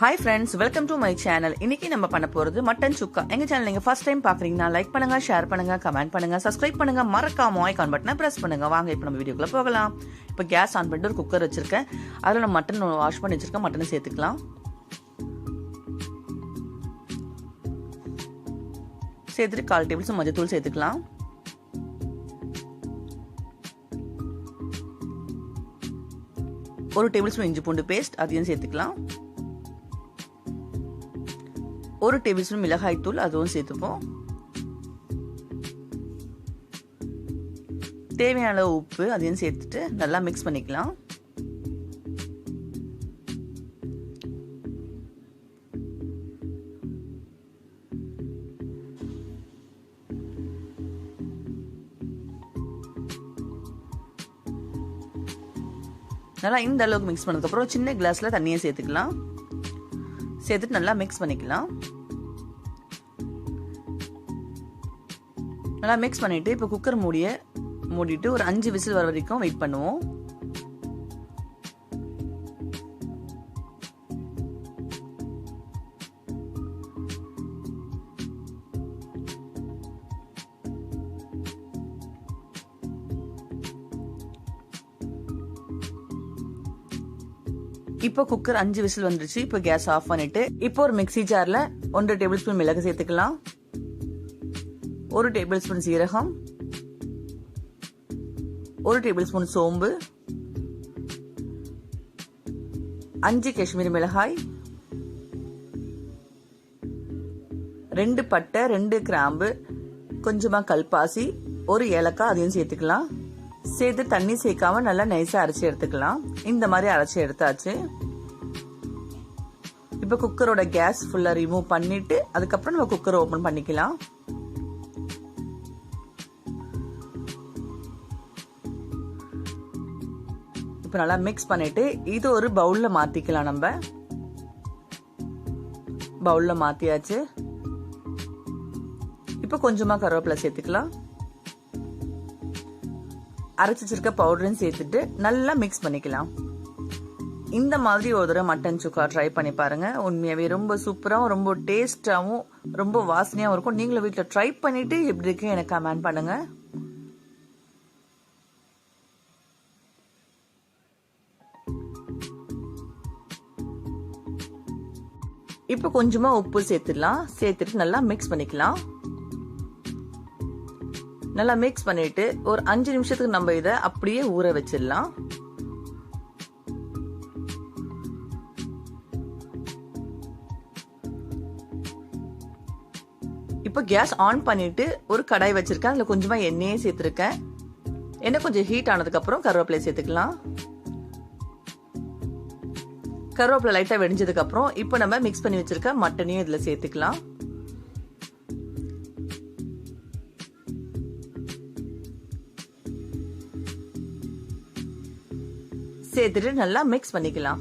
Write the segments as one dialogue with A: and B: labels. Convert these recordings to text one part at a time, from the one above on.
A: Hi friends welcome to my channel இன்னைக்கு நம்ம பண்ண போறது மட்டன் சுக்கா. எங்க சேனல் நீங்க ஃபர்ஸ்ட் டைம் பாக்குறீங்கன்னா லைக் பண்ணுங்க ஷேர் பண்ணுங்க கமெண்ட் பண்ணுங்க சப்ஸ்கிரைப் பண்ணுங்க. மறக்காம ஐகான் பட்டனை பிரஸ் பண்ணுங்க. வாங்க இப்போ நம்ம வீடியோக்குள்ள போகலாம். இப்போ கேஸ் ஆன் பண்ணிட்டு ஒரு குக்கர் வச்சிருக்கேன். அதில் நம்ம மட்டன் வாஷ் பண்ணி வச்சிருக்கேன். மட்டனை சேர்த்துக்கலாம். சேர்த்துட்டு கால் டேபிள்ஸ் மஞ்சத்தூள் சேர்த்துக்கலாம். ஒரு டேபிள் ஸ்பூன் இஞ்சி பூண்டு பேஸ்ட் அதையும் சேர்த்துக்கலாம். ஒரு டேபிள் ஸ்பூன் மிளகாய் தூள் அதுவும் சேர்த்துப்போம். தேவையான அளவு உப்பு அதையும் சேர்த்துட்டு நல்லா மிக்ஸ் பண்ணிக்கலாம். நல்லா இந்த அளவுக்கு மிக்ஸ் பண்ணதுக்கப்புறம் சின்ன கிளாஸில் தண்ணியை சேர்த்துக்கலாம். சேர்த்துட்டு நல்லா மிக்ஸ் பண்ணிக்கலாம். நல்லா மிக்ஸ் பண்ணிட்டு இப்போ குக்கர் மூடிய மூடிட்டு ஒரு அஞ்சு விசில் வர வரைக்கும் வெயிட் பண்ணுவோம். இப்போ குக்கர் அஞ்சு விசில் வந்துருச்சு. இப்போ கேஸ் ஆஃப் பண்ணிட்டு இப்போ ஒரு மிக்சி ஜார்ல ஒன்றரை டேபிள் ஸ்பூன் மிளகு சேர்த்துக்கலாம். ஒரு டேபிள் ஸ்பூன் சீரகம். ஒரு டேபிள் ஸ்பூன் சோம்பு. அஞ்சு காஷ்மீரி மிளகாய். ரெண்டு பட்டை ரெண்டு கிராம்பு. கொஞ்சமாக கல்பாசி. ஒரு ஏலக்காய் அதையும் சேர்த்துக்கலாம். சேர்த்து தண்ணி சேர்க்காம நல்லா நைஸாக அரைச்சி எடுத்துக்கலாம். இந்த மாதிரி அரைச்சி எடுத்தாச்சு. இப்போ குக்கரோட கேஸ் ஃபுல்லாக ரிமூவ் பண்ணிட்டு அதுக்கப்புறம் நம்ம குக்கர் ஓப்பன் பண்ணிக்கலாம். இப்போ நல்லா மிக்ஸ் பண்ணிட்டு இது ஒரு பவுலில் மாற்றிக்கலாம் நம்ம. பவுலில் மாற்றியாச்சு இப்போ கொஞ்சமாக கருவேப்பிலை சேர்த்துக்கலாம். அரைச்சி வச்சிருக்க பவுடரையும் சேர்த்துட்டு நல்லா மிக்ஸ் பண்ணிக்கலாம். இந்த மாதிரி ஒரு தடவை மட்டன் சுக்கா ட்ரை பண்ணி பாருங்க. உண்மையாவே ரொம்ப சூப்பராகவும் ரொம்ப டேஸ்டாகவும் ரொம்ப வாசனையாகவும் இருக்கும். நீங்களும் வீட்டில் ட்ரை பண்ணிட்டு எப்படி இருக்கு எனக்கு கமெண்ட் பண்ணுங்க. இப்போ கொஞ்சமாக உப்பு சேர்த்துடலாம். சேர்த்துட்டு நல்லா மிக்ஸ் பண்ணிக்கலாம். நல்லா மிக்ஸ் பண்ணிட்டு ஒரு அஞ்சு நிமிஷத்துக்கு நம்ம இதை அப்படியே ஊற வச்சிடலாம். இப்போ கேஸ் ஆன் பண்ணிட்டு ஒரு கடாய் வச்சிருக்கேன். அதில் கொஞ்சமா எண்ணெயே சேர்த்துருக்கேன். எண்ணெய் கொஞ்சம் ஹீட் ஆனதுக்கு அப்புறம் கருவேப்பிலை சேர்த்துக்கலாம். கருவேப்பிலை லைட்டா வெடிஞ்சதுக்கு அப்புறம் இப்போ நம்ம மிக்ஸ் பண்ணி வச்சிருக்க மட்டனையும் இதில் சேர்த்துக்கலாம். சேர்த்துட்டு நல்லா மிக்ஸ் பண்ணிக்கலாம்.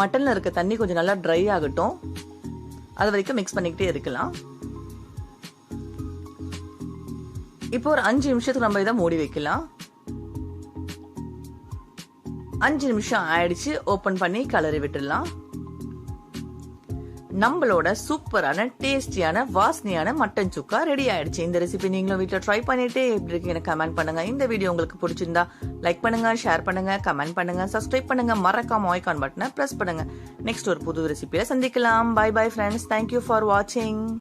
A: மட்டன்ல இருக்க தண்ணி கொஞ்சம் நல்லா ட்ரை ஆகட்டும். அது வரைக்கும் மிக்ஸ் பண்ணிக்கிட்டே இருக்கலாம். இப்போ ஒரு அஞ்சு நிமிஷத்துக்கு நம்ம இதை மூடி வைக்கலாம். அஞ்சு நிமிஷம் ஆயிடுச்சு ஓபன் பண்ணி கலரி விட்டுடலாம். நம்மளோட சூப்பரான டேஸ்டியான வாசனையான மட்டன் சுக்கா ரெடி ஆயிடுச்சு. இந்த ரெசிபி நீங்களும் வீட்டில் ட்ரை பண்ணிட்டு எப்படி இருக்கு எனக்கு கமெண்ட் பண்ணுங்க. இந்த வீடியோ உங்களுக்கு பிடிச்சிருந்தா லைக் பண்ணுங்க ஷேர் பண்ணுங்க கமெண்ட் பண்ணுங்க சப்ஸ்கிரைப் பண்ணுங்க. மறக்காம ஆய்கான் பட்டனை ப்ரெஸ் பண்ணுங்க. நெக்ஸ்ட் ஒரு புது ரெசிபியில சந்திக்கலாம். Bye bye friends thank you for வாட்சிங்